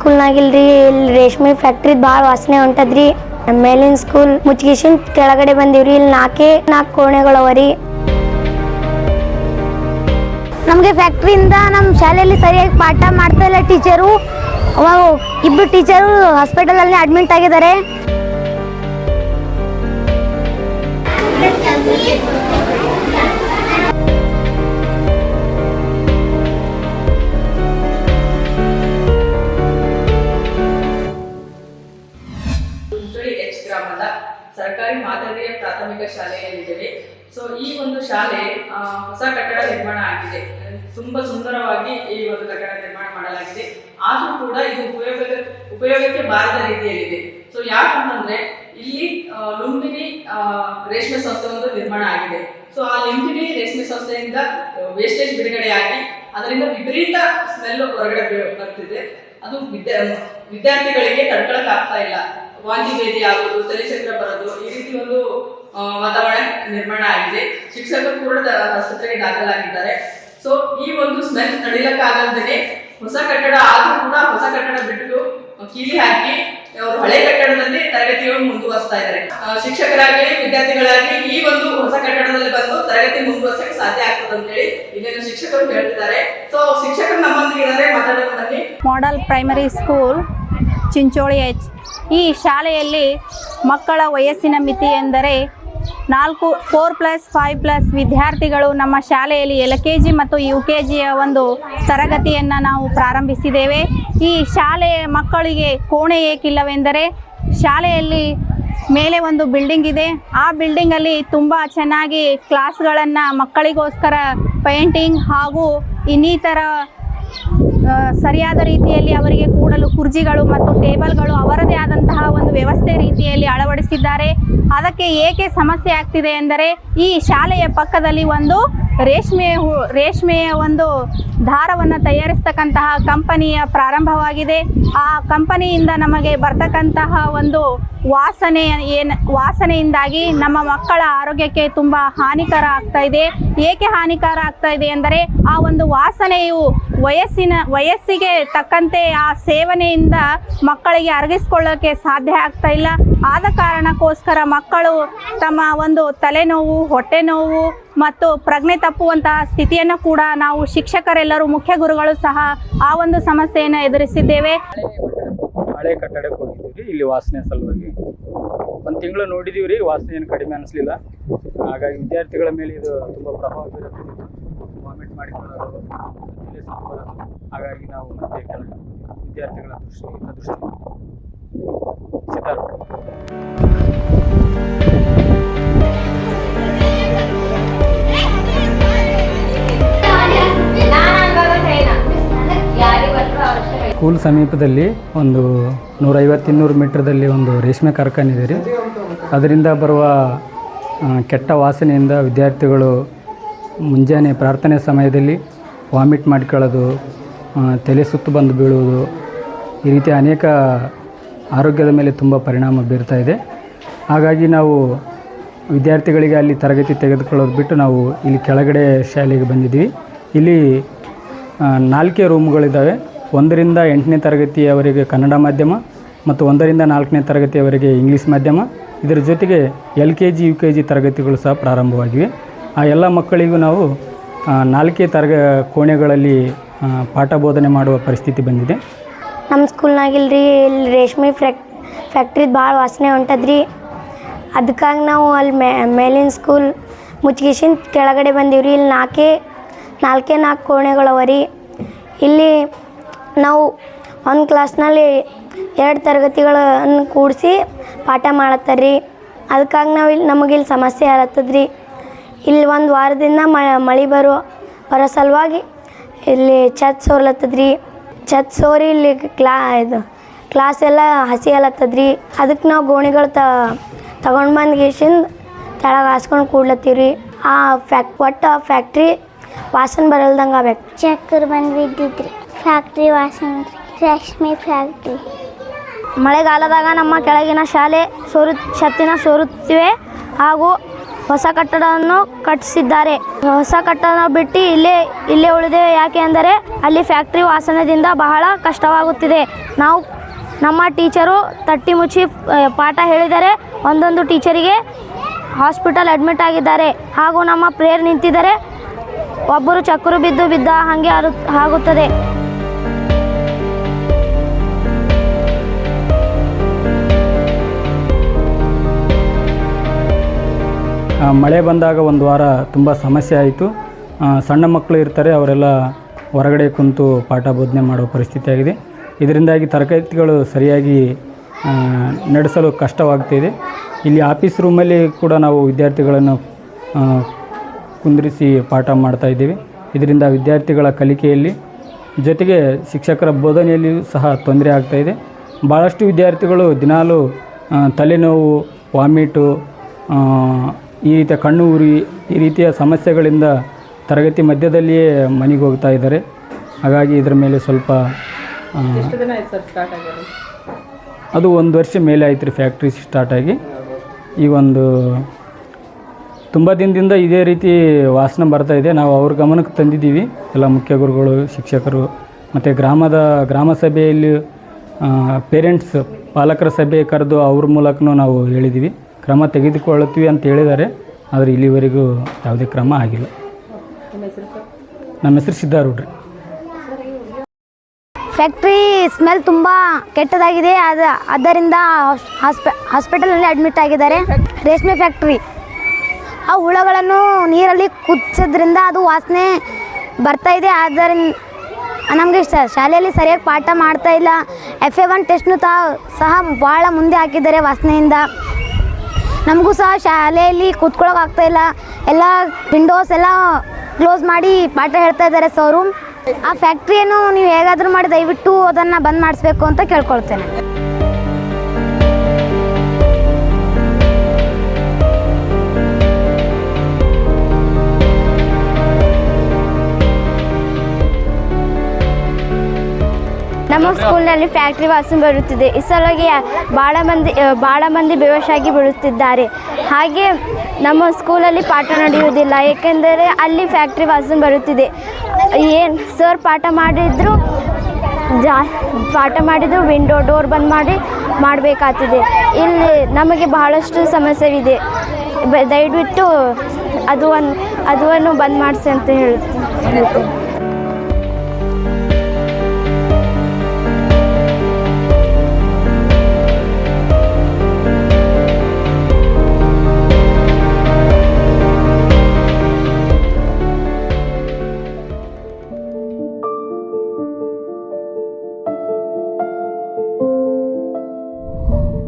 ಸ್ಕೂಲ್ನಾಗಿಲ್ರಿ, ಇಲ್ಲಿ ರೇಷ್ಮೆ ಫ್ಯಾಕ್ಟ್ರಿದ್ ಭಾಳ ವಾಸನೆ ಹೊಂಟದ್ರಿ. ಮೇಲಿನ ಸ್ಕೂಲ್ ಮುಚ್ಗಿಸಿನ್ ಕೆಳಗಡೆ ಬಂದಿವ್ರಿ, ಇಲ್ಲಿ ನಾಲ್ಕೇ ನಾಲ್ಕು ಕೋಣೆಗಳವರಿ. ನಮಗೆ ಫ್ಯಾಕ್ಟ್ರಿಯಿಂದ ನಮ್ಮ ಶಾಲೆಯಲ್ಲಿ ಸರಿಯಾಗಿ ಪಾಠ ಮಾಡ್ತಾ ಇಲ್ಲ ಟೀಚರು ಇಬ್ಬರು ಟೀಚರು ಹಾಸ್ಪಿಟಲಲ್ಲಿ ಅಡ್ಮಿಟ್ ಆಗಿದ್ದಾರೆ. ಶಾಲೆಯಲ್ಲಿದ್ದೇವೆ. ಸೊ ಈ ಒಂದು ಶಾಲೆ ಹೊಸ ಕಟ್ಟಡ ನಿರ್ಮಾಣ ಆಗಿದೆ. ತುಂಬಾ ಸುಂದರವಾಗಿ ಈ ಒಂದು ಕಟ್ಟಡ ನಿರ್ಮಾಣ ಮಾಡಲಾಗಿದೆ. ಆದ್ರೂ ಕೂಡ ಇದು ಉಪಯೋಗ, ಉಪಯೋಗಕ್ಕೆ ಬಾರದ ರೀತಿಯಲ್ಲಿದೆ. ಸೊ ಯಾಕಂತಂದ್ರೆ, ಇಲ್ಲಿ ಲುಂಬಿನಿ ರೇಷ್ಮೆ ಸಂಸ್ಥೆ ಒಂದು ನಿರ್ಮಾಣ ಆಗಿದೆ. ಸೊ ಆ ಲುಂಬಿನಿ ರೇಷ್ಮೆ ಸಂಸ್ಥೆಯಿಂದ ವೇಸ್ಟೇಜ್ ಬಿಡುಗಡೆಯಾಗಿ, ಅದರಿಂದ ವಿಪರೀತ ಸ್ಮೆಲ್ ಹೊರಗಡೆ ಬರ್ತಿದೆ. ಅದು ವಿದ್ಯಾ, ವಿದ್ಯಾರ್ಥಿಗಳಿಗೆ ತಡ್ಕೊಳಕ್ ಆಗ್ತಾ ಇಲ್ಲ. ವಾಂತಿ ಆಗೋದು ತಲೆಚಕ್ರ ಬರೋದು, ಈ ರೀತಿ ಒಂದು ವಾತಾವರಣ ನಿರ್ಮಾಣ ಆಗಿದೆ. ಶಿಕ್ಷಕರು ಕೂಡ ಆಸ್ಪತ್ರೆಗೆ ದಾಖಲಾಗಿದ್ದಾರೆ. ಸೊ ಈ ಒಂದು ಸ್ಮೆಲ್ ತಡಿಲಕ್ಕಾಗಲ್ದೇ ಹೊಸ ಕಟ್ಟಡ ಆದ್ರೂ ಕೂಡ ಹೊಸ ಕಟ್ಟಡ ಬಿಟ್ಟು ಕೀಲಿ ಹಾಕಿ, ಅವರು ಹಳೆ ಕಟ್ಟಡದಲ್ಲಿ ತರಗತಿಯನ್ನು ಮುಂದುವರಿಸ್ತಾ ಇದ್ದಾರೆ. ಶಿಕ್ಷಕರಾಗಿ ಶಿಕ್ಷಕರಾಗ್ಲಿ, ವಿದ್ಯಾರ್ಥಿಗಳಾಗ್ಲಿ, ಈ ಒಂದು ಹೊಸ ಕಟ್ಟಡದಲ್ಲಿ ಬಂದು ತರಗತಿ ಮುಂದುವರ್ಸಕ್ಕೆ ಸಾಧ್ಯ ಆಗ್ತದೆ ಅಂತ ಹೇಳಿ ಇಲ್ಲಿನ ಶಿಕ್ಷಕರು ಹೇಳ್ತಿದ್ದಾರೆ. ಸೊ ಶಿಕ್ಷಕರು ನಮ್ಮೊಂದಿಗೆ ಇದ್ದಾರೆ model model primary school Chincholi H ಈ ಶಾಲೆಯಲ್ಲಿ ಮಕ್ಕಳ ವಯಸ್ಸಿನ ಮಿತಿ ಎಂದರೆ ನಾಲ್ಕು ಫೋರ್ ಪ್ಲಸ್ ಫೈವ್ ಪ್ಲಸ್ ವಿದ್ಯಾರ್ಥಿಗಳು ನಮ್ಮ ಶಾಲೆಯಲ್ಲಿ ಎಲ್ ಕೆ ಜಿ ಮತ್ತು ಯು ಕೆ ಜಿಯ ಒಂದು ತರಗತಿಯನ್ನು ನಾವು ಪ್ರಾರಂಭಿಸಿದ್ದೇವೆ. ಈ ಶಾಲೆಯ ಮಕ್ಕಳಿಗೆ ಕೋಣೆ ಏಕಿಲ್ಲವೆಂದರೆ ಶಾಲೆಯಲ್ಲಿ ಮೇಲೆ ಒಂದು ಬಿಲ್ಡಿಂಗ್ ಇದೆ. ಆ ಬಿಲ್ಡಿಂಗಲ್ಲಿ ತುಂಬ ಚೆನ್ನಾಗಿ ಕ್ಲಾಸ್ಗಳನ್ನು ಮಕ್ಕಳಿಗೋಸ್ಕರ ಪೇಂಟಿಂಗ್ ಹಾಗೂ ಇನ್ನಿತರ ಸರಿಯಾದ ರೀತಿಯಲ್ಲಿ ಅವರಿಗೆ ಕೂಡಲು ಕುರ್ಜಿಗಳು ಮತ್ತು ಟೇಬಲ್ಗಳು ಅವರದೇ ಆದಂತಹ ಒಂದು ವ್ಯವಸ್ಥೆ ರೀತಿಯಲ್ಲಿ ಅಳವಡಿಸಿದ್ದಾರೆ. ಅದಕ್ಕೆ ಏಕೆ ಸಮಸ್ಯೆ ಆಗ್ತಿದೆ ಎಂದರೆ ಈ ಶಾಲೆಯ ಪಕ್ಕದಲ್ಲಿ ಒಂದು ರೇಷ್ಮೆ ರೇಷ್ಮೆಯ ಒಂದು ದಾರವನ್ನು ತಯಾರಿಸ್ತಕ್ಕಂತಹ ಕಂಪನಿಯ ಪ್ರಾರಂಭವಾಗಿದೆ. ಆ ಕಂಪನಿಯಿಂದ ನಮಗೆ ಬರ್ತಕ್ಕಂತಹ ಒಂದು ವಾಸನೆ ಏನು, ವಾಸನೆಯಿಂದಾಗಿ ನಮ್ಮ ಮಕ್ಕಳ ಆರೋಗ್ಯಕ್ಕೆ ತುಂಬ ಹಾನಿಕರ ಆಗ್ತಾ ಇದೆ. ಏಕೆ ಹಾನಿಕರ ಆಗ್ತಾ ಇದೆ ಎಂದರೆ ಆ ಒಂದು ವಾಸನೆಯು ವಯಸ್ಸಿನ, ವಯಸ್ಸಿಗೆ ತಕ್ಕಂತೆ ಆ ಸೇವನೆಯಿಂದ ಮಕ್ಕಳಿಗೆ ಅರಗಿಸ್ಕೊಳ್ಳೋಕೆ ಸಾಧ್ಯ ಆಗ್ತಾ ಇಲ್ಲ. ಆದ ಕಾರಣಕ್ಕೋಸ್ಕರ ಮಕ್ಕಳು ತಮ್ಮ ಒಂದು ತಲೆನೋವು ಹೊಟ್ಟೆ ನೋವು ಮತ್ತು ಪ್ರಜ್ಞೆ ತಪ್ಪುವಂತಹ ಸ್ಥಿತಿಯನ್ನು ಕೂಡ ನಾವು ಶಿಕ್ಷಕರೆಲ್ಲರೂ, ಮುಖ್ಯ ಗುರುಗಳು ಸಹ ಆ ಒಂದು ಸಮಸ್ಯೆಯನ್ನು ಎದುರಿಸಿದ್ದೇವೆ. ಹಳೆ ಕಟ್ಟಡಕ್ಕೆ ಹೋಗಿದ್ದೀವಿ, ಇಲ್ಲಿ ವಾಸನೆ ಸಲುವಾಗಿ. ಒಂದು ತಿಂಗಳು ನೋಡಿದೀವಿ ರೀ, ವಾಸನೆ ಏನು ಕಡಿಮೆ ಅನಿಸ್ಲಿಲ್ಲ. ಹಾಗಾಗಿ ವಿದ್ಯಾರ್ಥಿಗಳ ಮೇಲೆ ಇದು ತುಂಬ ಪ್ರಭಾವ ಬೀರುತ್ತೆ. ವಾಮಿಟ್ ಮಾಡಿಕೊಳ್ಳೋದು ಹಾಗಾಗಿ ನಾವು ಮತ್ತೆ ವಿದ್ಯಾರ್ಥಿಗಳ ದೃಷ್ಟಿ ದೃಷ್ಟಿ ಸ್ಕೂಲ್ ಸಮೀಪದಲ್ಲಿ ಒಂದು ನೂರೈವತ್ತು ಇನ್ನೂರು ಮೀಟ್ರದಲ್ಲಿ ಒಂದು ರೇಷ್ಮೆ ಕಾರ್ಖಾನೆ ಇದೆ ರೀ. ಅದರಿಂದ ಬರುವ ಕೆಟ್ಟ ವಾಸನೆಯಿಂದ ವಿದ್ಯಾರ್ಥಿಗಳು ಮುಂಜಾನೆ ಪ್ರಾರ್ಥನೆ ಸಮಯದಲ್ಲಿ ವಾಮಿಟ್ ಮಾಡ್ಕೊಳ್ಳೋದು ತಲೆ ಸುತ್ತು ಬಂದು ಬೀಳುವುದು, ಈ ರೀತಿ ಅನೇಕ ಆರೋಗ್ಯದ ಮೇಲೆ ತುಂಬ ಪರಿಣಾಮ ಬೀರ್ತಾ ಇದೆ. ಹಾಗಾಗಿ ನಾವು ವಿದ್ಯಾರ್ಥಿಗಳಿಗೆ ಅಲ್ಲಿ ತರಗತಿ ತೆಗೆದುಕೊಳ್ಳೋದು ಬಿಟ್ಟು ನಾವು ಇಲ್ಲಿ ಕೆಳಗಡೆ ಶಾಲೆಗೆ ಬಂದಿದ್ದೀವಿ. ಇಲ್ಲಿ ನಾಲ್ಕೇ ರೂಮ್ಗಳಿದ್ದಾವೆ. ಒಂದರಿಂದ ಎಂಟನೇ ತರಗತಿಯವರೆಗೆ ಕನ್ನಡ ಮಾಧ್ಯಮ ಮತ್ತು ಒಂದರಿಂದ ನಾಲ್ಕನೇ ತರಗತಿಯವರೆಗೆ ಇಂಗ್ಲೀಷ್ ಮಾಧ್ಯಮ. ಇದರ ಜೊತೆಗೆ L K G, U K G ತರಗತಿಗಳು ಸಹ ಪ್ರಾರಂಭವಾಗಿವೆ. ಆ ಎಲ್ಲ ಮಕ್ಕಳಿಗೂ ನಾವು ನಾಲ್ಕೇ ತರಗ, ಕೋಣೆಗಳಲ್ಲಿ ಪಾಠ ಬೋಧನೆ ಮಾಡುವ ಪರಿಸ್ಥಿತಿ ಬಂದಿದೆ. ನಮ್ಮ ಸ್ಕೂಲ್ನಾಗಿಲ್ರಿ ಇಲ್ಲಿ ರೇಷ್ಮೆ ಫ್ಯಾಕ್, ಫ್ಯಾಕ್ಟ್ರಿದ ಭಾಳ ವಾಸನೆ ಹೊಂಟದ್ರಿ. ಅದಕ್ಕಾಗಿ ನಾವು ಅಲ್ಲಿ ಮೇಲಿನ ಸ್ಕೂಲ್ ಮುಚ್ಗಿಸಿನ್ ಕೆಳಗಡೆ ಬಂದೀವ್ರಿ. ಇಲ್ಲಿ ನಾಲ್ಕೇ ನಾಲ್ಕೇ ನಾಲ್ಕು ಕೋಣೆಗಳವರಿ ಇಲ್ಲಿ ನಾವು ಒಂದು ಕ್ಲಾಸ್ನಲ್ಲಿ ಎರಡು ತರಗತಿಗಳನ್ನು ಕೂಡಿಸಿ ಪಾಠ ಮಾಡತ್ತಾರ್ರಿ ಅದಕ್ಕಾಗಿ ನಾವು ಇಲ್ಲಿ ನಮಗೆ ಇಲ್ಲಿ ಸಮಸ್ಯೆ ಆಗತ್ತದ್ರಿ ಇಲ್ಲಿ ಒಂದು ವಾರದಿಂದ ಮಳೆ ಬರೋ ಬರೋ ಸಲುವಾಗಿ ಇಲ್ಲಿ ಛತ್ ಸೋರ್ಲತ್ತದ್ರಿ. ಛತ್ ಸೋರಿ ಇಲ್ಲಿ ಕ್ಲಾ, ಇದು ಕ್ಲಾಸ್ ಎಲ್ಲ ಹಸಿ ಅಲತ್ತದ್ರಿ ಅದಕ್ಕೆ ನಾವು ಗೋಣಿಗಳು ತ, ತಗೊಂಡು ಬಂದು ಗೇಸಿಂದ ಕೆಳಗೆ ಹಾಸ್ಕೊಂಡು ಕೂಡ್ಲತ್ತೀವ್ರಿ. ಆ ಫ್ಯಾಕ್, ಒಟ್ಟು ಫ್ಯಾಕ್ಟ್ರಿ ವಾಸನೆ ಬರಲ್ದಂಗೆ ಆಗ್ಬೇಕು. ಚಕ್ರ ಬಂದು ಬಿದ್ದಿದ್ರಿ ಫ್ಯಾಕ್ಟ್ರಿ ವಾಸನೆ ರೇಷ್ಮೆ ಫ್ಯಾಕ್ಟ್ರಿ. ಮಳೆಗಾಲದಾಗ ನಮ್ಮ ಕೆಳಗಿನ ಶಾಲೆ ಸೋರು, ಛತ್ತಿನ ಸೋರುತ್ತಿವೆ ಹಾಗೂ ಹೊಸ ಕಟ್ಟಡವನ್ನು ಕಟ್ಟಿಸಿದ್ದಾರೆ. ಹೊಸ ಕಟ್ಟಡ ಬಿಟ್ಟು ಇಲ್ಲೇ ಇಲ್ಲೇ ಉಳಿದೇವೆ. ಯಾಕೆ ಅಂದರೆ ಅಲ್ಲಿ ಫ್ಯಾಕ್ಟ್ರಿ ವಾಸನದಿಂದ ಬಹಳ ಕಷ್ಟವಾಗುತ್ತಿದೆ. ನಾವು, ನಮ್ಮ ಟೀಚರು ತಟ್ಟಿ ಮುಚ್ಚಿ ಪಾಠ ಹೇಳಿದರೆ ಒಂದೊಂದು ಟೀಚರಿಗೆ ಹಾಸ್ಪಿಟಲ್ ಅಡ್ಮಿಟ್ ಆಗಿದ್ದಾರೆ. ಹಾಗೂ ನಮ್ಮ ಪ್ರೇಯರ್ ನಿಂತಿದ್ದಾರೆ ಒಬ್ಬರು ಚಕ್ಕರು ಬಿದ್ದು ಬಿದ್ದ ಹಾಗೆ ಆಗುತ್ತದೆ. ಮಳೆ ಬಂದಾಗ ಒಂದು ವಾರ ತುಂಬ ಸಮಸ್ಯೆ ಆಯಿತು. ಸಣ್ಣ ಮಕ್ಕಳು ಇರ್ತಾರೆ, ಅವರೆಲ್ಲ ಹೊರಗಡೆ ಕುಂತು ಪಾಠ ಬೋಧನೆ ಮಾಡುವ ಪರಿಸ್ಥಿತಿ ಆಗಿದೆ. ಇದರಿಂದಾಗಿ ತರಗತಿಗಳು ಸರಿಯಾಗಿ ನಡೆಸಲು ಕಷ್ಟವಾಗ್ತಿದೆ ಇಲ್ಲಿ ಆಫೀಸ್ ರೂಮಲ್ಲಿ ಕೂಡ ನಾವು ವಿದ್ಯಾರ್ಥಿಗಳನ್ನು ಕುಂದಿರಿಸಿ ಪಾಠ ಮಾಡ್ತಾ ಇದ್ದೀವಿ. ಇದರಿಂದ ವಿದ್ಯಾರ್ಥಿಗಳ ಕಲಿಕೆಯಲ್ಲಿ, ಜೊತೆಗೆ ಶಿಕ್ಷಕರ ಬೋಧನೆಯಲ್ಲಿಯೂ ಸಹ ತೊಂದರೆ ಆಗ್ತಾಯಿದೆ ಭಾಳಷ್ಟು ವಿದ್ಯಾರ್ಥಿಗಳು ದಿನಾಲೂ ತಲೆನೋವು, ವಾಮಿಟು ಈ ರೀತಿಯ ಕಣ್ಣು ಉರಿ ಈ ರೀತಿಯ ಸಮಸ್ಯೆಗಳಿಂದ ತರಗತಿ ಮಧ್ಯದಲ್ಲಿಯೇ ಮನೆಗೆ ಹೋಗ್ತಾ ಇದ್ದಾರೆ. ಹಾಗಾಗಿ ಇದರ ಮೇಲೆ ಸ್ವಲ್ಪ ಆ, ಎಷ್ಟು ದಿನ ಆಯ್ತು ಸರ್ ಸ್ಟಾರ್ಟ್ ಆಗೋದು ಅದು ಒಂದು ವರ್ಷ ಮೇಲೆ ಆಯ್ತು ರೀ ಫ್ಯಾಕ್ಟ್ರಿ ಸ್ಟಾರ್ಟ್ ಆಗಿ. ಈಗ ಒಂದು ತುಂಬ ದಿನದಿಂದ ಇದೇ ರೀತಿ ವಾಸನೆ ಬರ್ತಾ ಇದೆ. ನಾವು ಅವ್ರ ಗಮನಕ್ಕೆ ತಂದಿದ್ದೀವಿ. ಎಲ್ಲ ಮುಖ್ಯ ಗುರುಗಳು ಶಿಕ್ಷಕರು ಮತ್ತು ಗ್ರಾಮದ ಗ್ರಾಮ ಸಭೆಯಲ್ಲಿ ಪೇರೆಂಟ್ಸ್ ಪಾಲಕರ ಸಭೆ ಕರೆದು ಅವ್ರ ಮೂಲಕನೂ ನಾವು ಹೇಳಿದ್ದೀವಿ. ಕ್ರಮ ತೆಗೆದುಕೊಳ್ಳುತ್ತೀವಿ ಅಂತ ಹೇಳಿದ್ದಾರೆ ಆದರೆ ಇಲ್ಲಿವರೆಗೂ ಯಾವುದೇ ಕ್ರಮ ಆಗಿಲ್ಲ. ನಿಮ್ಮ ಹೆಸರು ಸರ್? ನಮ್ಮ ಹೆಸರು ಸಿದ್ಧಾರೂಢ್ರಿ ಫ್ಯಾಕ್ಟ್ರಿ ಸ್ಮೆಲ್ ತುಂಬ ಕೆಟ್ಟದಾಗಿದೆ ಅದ ಅದರಿಂದ ಹಾಸ್ಪೆ ಹಾಸ್ಪಿಟಲಲ್ಲಿ ಅಡ್ಮಿಟ್ ಆಗಿದ್ದಾರೆ. ರೇಷ್ಮೆ ಫ್ಯಾಕ್ಟ್ರಿ ಆ ಹುಳಗಳನ್ನು ನೀರಲ್ಲಿ ಕುದಿಸೋದ್ರಿಂದ ಅದು ವಾಸನೆ ಬರ್ತಾ ಇದೆ ಆದ್ದರಿಂದ ನಮಗೆ ಶಾಲೆಯಲ್ಲಿ ಸರಿಯಾಗಿ ಪಾಠ ಮಾಡ್ತಾ ಇಲ್ಲ. ಎಫ್ ಎ ಒನ್ ಟೆಸ್ಟ್ನು ತಾ ಸಹ ಭಾಳ ಮುಂದೆ ಹಾಕಿದ್ದಾರೆ ವಾಸನೆಯಿಂದ. ನಮಗೂ ಸಹ ಶಾಲೆಯಲ್ಲಿ ಕೂತ್ಕೊಳ್ಳೋಕೆ ಆಗ್ತಾ ಇಲ್ಲ. ಎಲ್ಲ ವಿಂಡೋಸ್ ಎಲ್ಲ ಕ್ಲೋಸ್ ಮಾಡಿ ಪಾಠ ಹೇಳ್ತಾ ಇದ್ದಾರೆ ಸರು ಆ ಫ್ಯಾಕ್ಟ್ರಿಯನ್ನು ನೀವು ಹೇಗಾದರೂ ಮಾಡಿ ದಯವಿಟ್ಟು ಅದನ್ನು ಬಂದ್ ಮಾಡಿಸ್ಬೇಕು ಅಂತ ಕೇಳ್ಕೊಳ್ತೇನೆ. ನಮ್ಮ ಸ್ಕೂಲ್ನಲ್ಲಿ ಫ್ಯಾಕ್ಟ್ರಿ ವಾಸು ಬರುತ್ತಿದೆ. ಈ ಸಲುವಾಗಿ ಭಾಳ ಮಂದಿ ಭಾಳ ಮಂದಿ ಬೇವಶಾಗಿ ಬೀಳುತ್ತಿದ್ದಾರೆ ಹಾಗೆ ನಮ್ಮ ಸ್ಕೂಲಲ್ಲಿ ಪಾಠ ನಡೆಯುವುದಿಲ್ಲ. ಏಕೆಂದರೆ ಅಲ್ಲಿ ಫ್ಯಾಕ್ಟ್ರಿ ವಾಸು ಬರುತ್ತಿದೆ. ಏನು ಸರ್ ಪಾಠ ಮಾಡಿದ್ರು, ಜಾ, ಪಾಠ ಮಾಡಿದ್ರು ವಿಂಡೋ ಡೋರ್ ಬಂದ್ ಮಾಡಿ, ಮಾಡಬೇಕಾಗ್ತದೆ. ಇಲ್ಲಿ ನಮಗೆ ಬಹಳಷ್ಟು ಸಮಸ್ಯೆವಿದೆ ಬ- ದಯವಿಟ್ಟು ಅದು ಒಂದು ಅದನ್ನು ಬಂದ್ ಮಾಡಿಸಿ ಅಂತ ಹೇಳ್ತೀನಿ